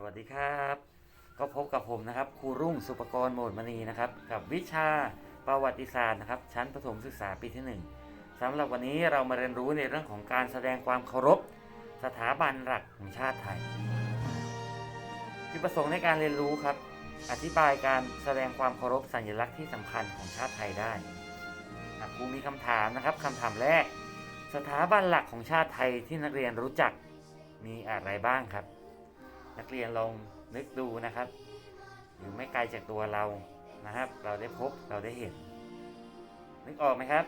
สวัสดีครับ ก็พบกับผมนะครับครูรุ่งสุปกรณ์โมดมณีนะครับกับวิชาประวัติศาสตร์นะครับ ชั้นประถมศึกษาปีที่ 1สำหรับวันนี้เรามาเรียนรู้ในเรื่องของการแสดงความเคารพ สถาบันหลักของชาติไทยจุดประสงค์ในการเรียนรู้ครับ อธิบายการแสดงความเคารพสัญลักษณ์ที่สำคัญของชาติไทยได้อะครูมีคำถามนะครับคำถามแรก สถาบันหลักของชาติไทยที่นักเรียนรู้จักมีอะไรบ้างครับ นักเรียนลองนึกดูนะครับ อยู่ไม่ไกลจากตัวเรานะครับ เราได้พบเราได้เห็น นึกออกไหมครับ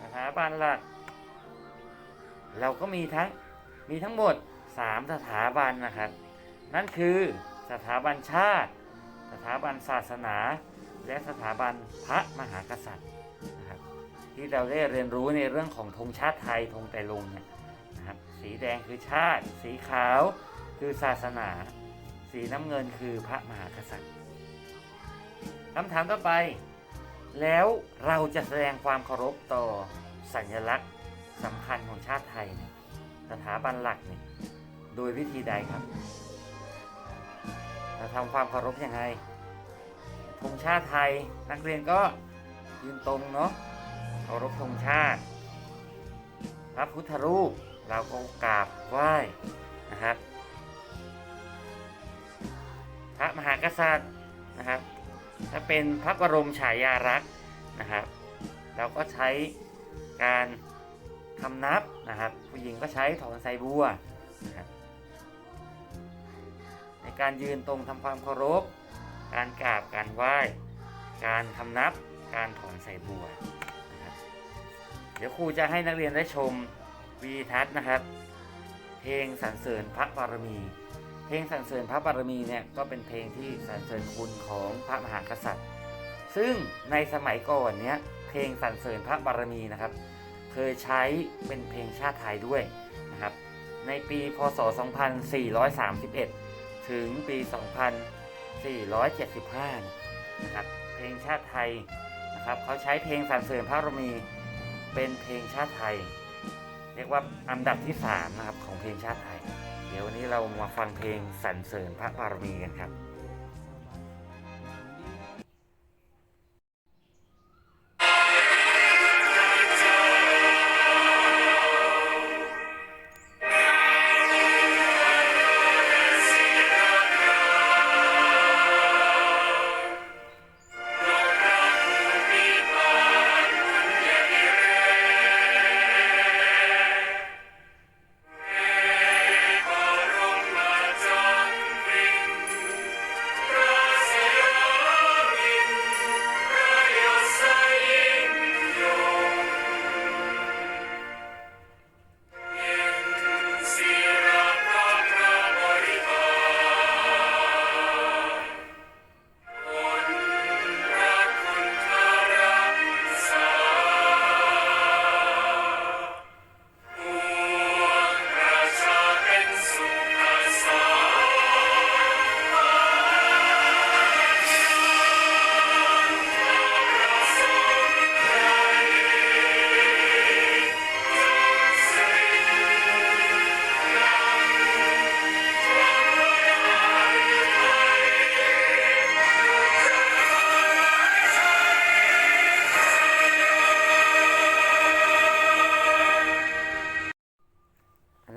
สถาบันหลักเราก็มีทั้งมีทั้งหมด 3 สถาบันนะครับ นั่นคือสถาบันชาติ สถาบันศาสนา และสถาบันพระมหากษัตริย์นะครับที่เราได้เรียนรู้ในเรื่องของธงชาติไทยธงไตรรงเนี่ยนะครับสีแดงคือชาติ สีขาว คือศาสนา สีน้ำเงินคือพระมหากษัตริย์คำถามต่อไป แล้วเราจะแสดงความเคารพต่อสัญลักษณ์สำคัญของชาติไทยเนี่ยสถาบันหลักเนี่ยโดยวิธีใดครับเราทำความเคารพยังไงธงชาติไทยนักเรียนก็ยืนตรงเนาะเคารพธงชาติ พระพุทธรูปเราก็กราบไหว้นะครับ ระมหากษัตริย์นะครับ ถ้าเป็นพระบรมฉายาลักษณ์นะครับ เราก็ใช้การคำนับนะครับ ผู้หญิงก็ใช้ถอนไซบัวนะครับในการยืนตรงทำความเคารพ การกราบ การไหว้ การคำนับ การถอนไซบัวนะครับเดี๋ยวครูจะให้นักเรียนได้ชมวีทัศน์นะครับ เพลงสรรเสริญพระบารมี เพลงสรรเสริญพระบารมีเนี่ยก็เป็นเพลงที่สรรเสริญคุณของพระมหากษัตริย์ ซึ่งในสมัยก่อนเนี้ยเพลงสรรเสริญพระบารมีนะครับ เคยใช้เป็นเพลงชาติไทยด้วยนะครับ ในปีพศ 2431 ถึงปี 2475 นะครับ เพลงชาติไทยนะครับเขาใช้เพลงสรรเสริญพระบารมีเป็นเพลงชาติไทย เรียกว่าอันดับที่ 3 นะครับของเพลงชาติไทย เดี๋ยววันนี้เรามาฟังเพลงสรรเสริญพระบารมีกันครับ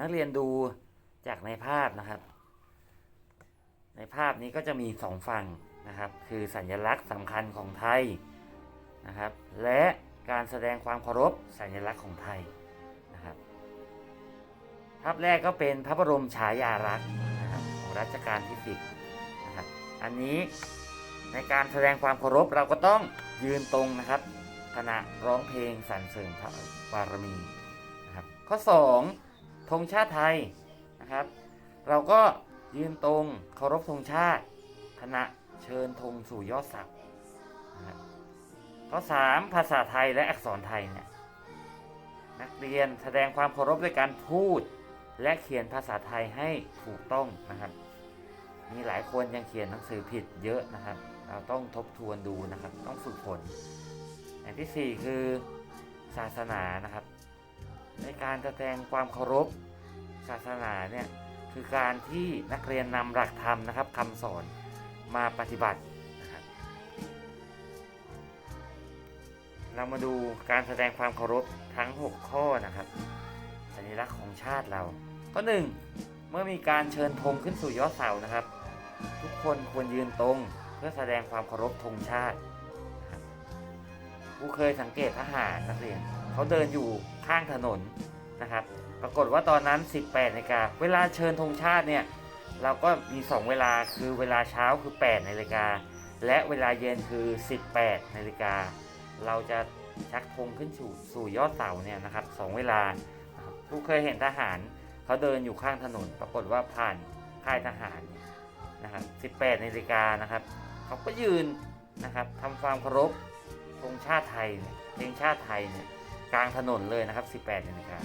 นักเรียนดูจากในภาพนะครับ ในภาพนี้ก็จะมีสองฝั่งนะครับ คือสัญลักษณ์สำคัญของไทยนะครับ และการแสดงความเคารพสัญลักษณ์ของไทยนะครับ ภาพแรกก็เป็นพระบรมฉายาลักษณ์นะครับของรัชกาลที่สิบนะครับ อันนี้ในการแสดงความเคารพเราก็ต้องยืนตรงนะครับขณะร้องเพลงสรรเสริญพระบารมีนะครับข้อ 2 ธงชาติไทยนะครับ เราก็ยืนตรงเคารพธงชาติขณะเชิญธงสู่ยอดเสานะครับข้อ3ภาษาไทยและอักษรไทยเนี่ยนักเรียนแสดงความเคารพด้วยการพูด และเขียนภาษาไทยให้ถูกต้องนะครับ มีหลายคนยังเขียนหนังสือผิดเยอะนะครับ เราต้องทบทวนดูนะครับ ต้องฝึกฝนอย่างที่ 4 คือศาสนานะครับ ในการแสดงความเคารพศาสนาเนี่ยคือการที่นักเรียนนำหลักธรรมนะครับคำสอนมาปฏิบัตินะครับเรามาดูการแสดงความเคารพทั้ง 6 ข้อนะครับสัญลักษณ์ของชาติเราข้อหนึ่งเมื่อมีการเชิญธงขึ้นสู่ยอดเสานะครับ ทุกคนควรยืนตรงเพื่อแสดงความเคารพธงชาติครับผู้เคยสังเกตทหารนักเรียน เขาเดินอยู่ข้างถนนนะครับ ปรากฏว่าตอนนั้น 18นาฬิกาเวลาเชิญธงชาติเนี่ยเราก็มี 2 เวลาคือเวลาเช้าคือ8นาฬิกาและเวลาเย็นคือ 18นาฬิกาเราจะชักธงขึ้นสู่สู่ยอดเสาเนี่ยนะครับสองเวลาผู้เคยเห็นทหารเขาเดินอยู่ข้างถนน ปรากฏว่าผ่านค่ายทหารนะครับ18นาฬิกานะครับเขาก็ยืนนะครับทำความเคารพธงชาติไทยเนี่ยเพลงชาติไทยเนี่ย กลางถนนเลยนะครับ 18นาฬิกา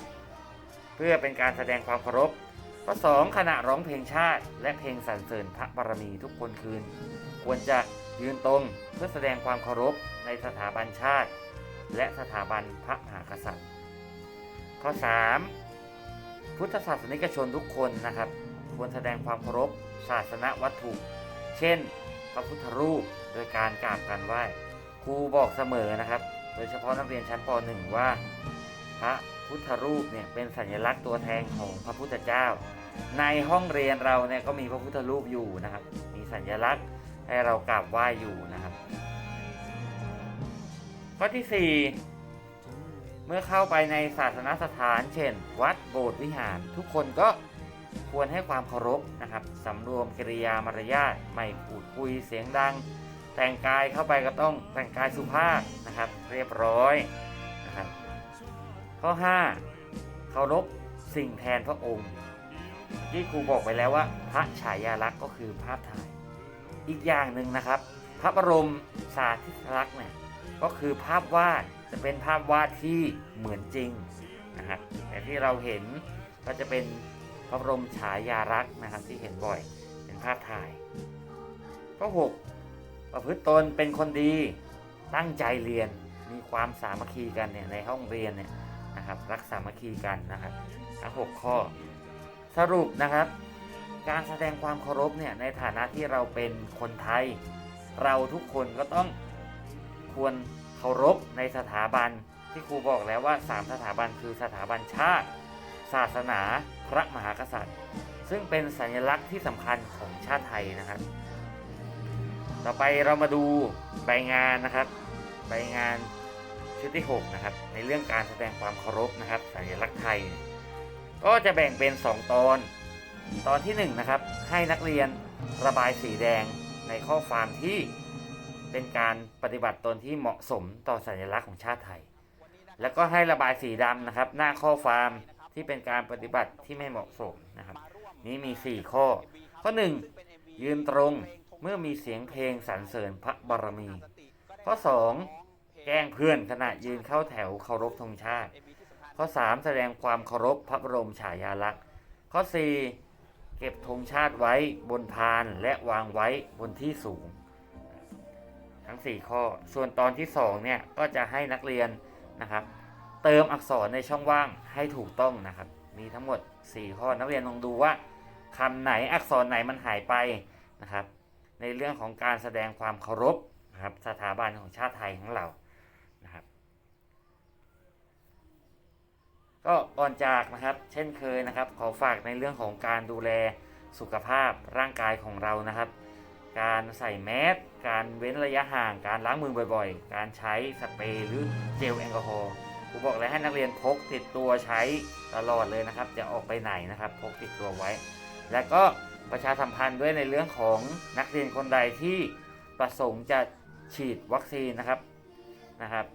เพื่อเป็นการแสดงความเคารพข้อ2ขณะร้องเพลงชาติ และเพลงสรรเสริญพระบารมีทุกคนคืน ควรจะยืนตรงเพื่อแสดงความเคารพในสถาบันชาติ และสถาบันพระมหากษัตริย์ ข้อ 3 พุทธศาสนิกชนทุกคนนะครับ ควรแสดงความเคารพศาสนวัตถุ เช่น พระพุทธรูปโดยการกราบการไหว้ครูบอกเสมอนะครับ โดยเฉพาะนักเรียนชั้นป .1 ว่า พระพุทธรูปเนี่ยเป็นสัญลักษณ์ตัวแทนของพระพุทธเจ้า ในห้องเรียนเราเนี่ยก็มีพระพุทธรูปอยู่นะครับ มีสัญลักษณ์ให้เรากราบไหว้อยู่นะครับ ข้อที่ 4 เมื่อเข้าไปในศาสนสถาน เช่น วัดโบสถ์วิหาร ทุกคนก็ควรให้ความเคารพนะครับสำรวมกิริยามารยาทไม่พูดคุยเสียงดัง แต่งกายเข้าไปก็ต้องแต่งกายสุภาพนะครับ เรียบร้อยนะครับ ข้อ 5 เคารพสิ่งแทนพระองค์ที่ครูบอกไปแล้วว่า พระฉายาลักษณ์ก็คือภาพถ่าย อีกอย่างหนึ่งนะครับ พระบรมสาธิสลักษณ์เนี่ยก็คือภาพวาดจะเป็นภาพวาดที่เหมือนจริงนะครับแต่ที่เราเห็นก็จะเป็นพระบรมฉายาลักษณ์นะครับที่เห็นบ่อยเป็นภาพถ่ายข้อ6 ประพฤติตนเป็นคนดีตั้งใจเรียนมีความสามัคคีกันเนี่ยในห้องเรียนเนี่ยนะครับรักสามัคคีกันนะครับทั้ง6ข้อ สรุปนะครับ การแสดงความเคารพเนี่ยในฐานะที่เราเป็นคนไทย เราทุกคนก็ต้องควรเคารพในสถาบันที่ครูบอกแล้วว่า 3 สถาบันคือสถาบันชาติ ศาสนาพระมหากษัตริย์ ซึ่งเป็นสัญลักษณ์ที่สำคัญของชาติไทยนะครับ ต่อไปเรามาดูใบงานนะครับ ใบงานชุดที่ 6 นะครับ ในเรื่องการแสดงความเคารพนะครับ สัญลักษณ์ไทย ก็จะแบ่งเป็น 2 ตอน ตอนที่ 1 นะครับ ให้นักเรียนระบายสีแดงในข้อความที่เป็นการปฏิบัติตนที่เหมาะสมต่อสัญลักษณ์ของชาติไทย แล้วก็ให้ระบายสีดำนะครับ หน้าข้อความที่เป็นการปฏิบัติที่ไม่เหมาะสมนะครับ นี้มี 4 ข้อ ข้อ 1 ยืนตรง เมื่อมีเสียงเพลงสรรเสริญพระบารมี ข้อ 2 แกล้งเพื่อนขณะยืนเข้าแถวเคารพธงชาติ ข้อ 3 แสดงความเคารพพระบรมฉายาลักษณ์ ข้อ 4 เก็บธงชาติไว้บนพานและวางไว้บนที่สูง ทั้ง 4 ข้อ ส่วนตอนที่ 2 เนี่ย ก็จะให้นักเรียนนะครับ เติมอักษรในช่องว่างให้ถูกต้องนะครับ มีทั้งหมด 4 ข้อนักเรียนลองดูว่าคำไหนอักษรไหนมันหายไปนะครับ ในเรื่องของการแสดงความเคารพนะครับสถาบันของชาติไทยของเรานะครับ ก็ก่อนจากนะครับ เช่นเคยนะครับ ขอฝากในเรื่องของการดูแลสุขภาพร่างกายของเรานะครับ การใส่แมสการเว้นระยะห่าง การล้างมือบ่อยๆ การใช้สเปรย์หรือเจลแอลกอฮอล์ครูบอกเลยให้นักเรียนพกติดตัวใช้ตลอดเลยนะครับ จะออกไปไหนนะครับ พกติดตัวไว้ และก็ ประชาสัมพันธ์ด้วยในเรื่องของนักเรียนคนใดที่ประสงค์จะฉีดวัคซีนนะครับนะครับ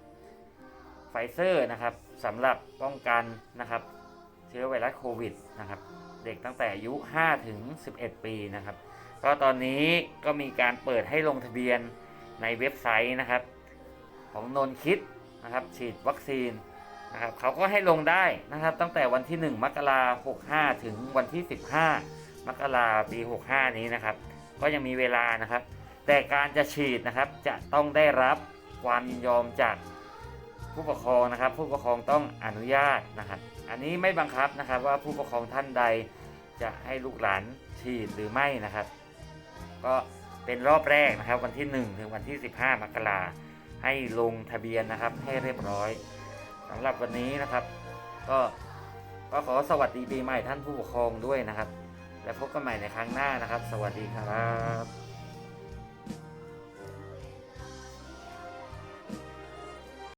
ไฟเซอร์นะครับสำหรับป้องกันนะครับเชื้อไวรัสโควิดนะครับเด็กตั้งแต่อายุ 5 ถึง 11 ปีนะครับก็ตอนนี้ก็มีการเปิดให้ลงทะเบียนในเว็บไซต์นะครับ ของนนคิดนะครับฉีดวัคซีนนะครับเขาก็ให้ลงได้นะครับตั้งแต่วันที่ 1 มกราคม65 ถึงวันที่ 15 มกราปี 65 นี้นะครับ ก็ยังมีเวลานะครับ แต่การจะฉีดนะครับจะต้องได้รับความยินยอมจากผู้ปกครองนะครับ ผู้ปกครองต้องอนุญาตนะครับ อันนี้ไม่บังคับนะครับว่าผู้ปกครองท่านใดจะให้ลูกหลานฉีดหรือไม่นะครับ ก็เป็นรอบแรกนะครับ วันที่ 1 ถึงวันที่ 15 มกราให้ลงทะเบียนนะครับ ให้เรียบร้อยสำหรับวันนี้นะครับ ก็ก็ขอสวัสดีปีใหม่ท่านผู้ปกครองด้วยนะครับ และพบกันใหม่ในครั้งหน้านะครับ สวัสดีครับ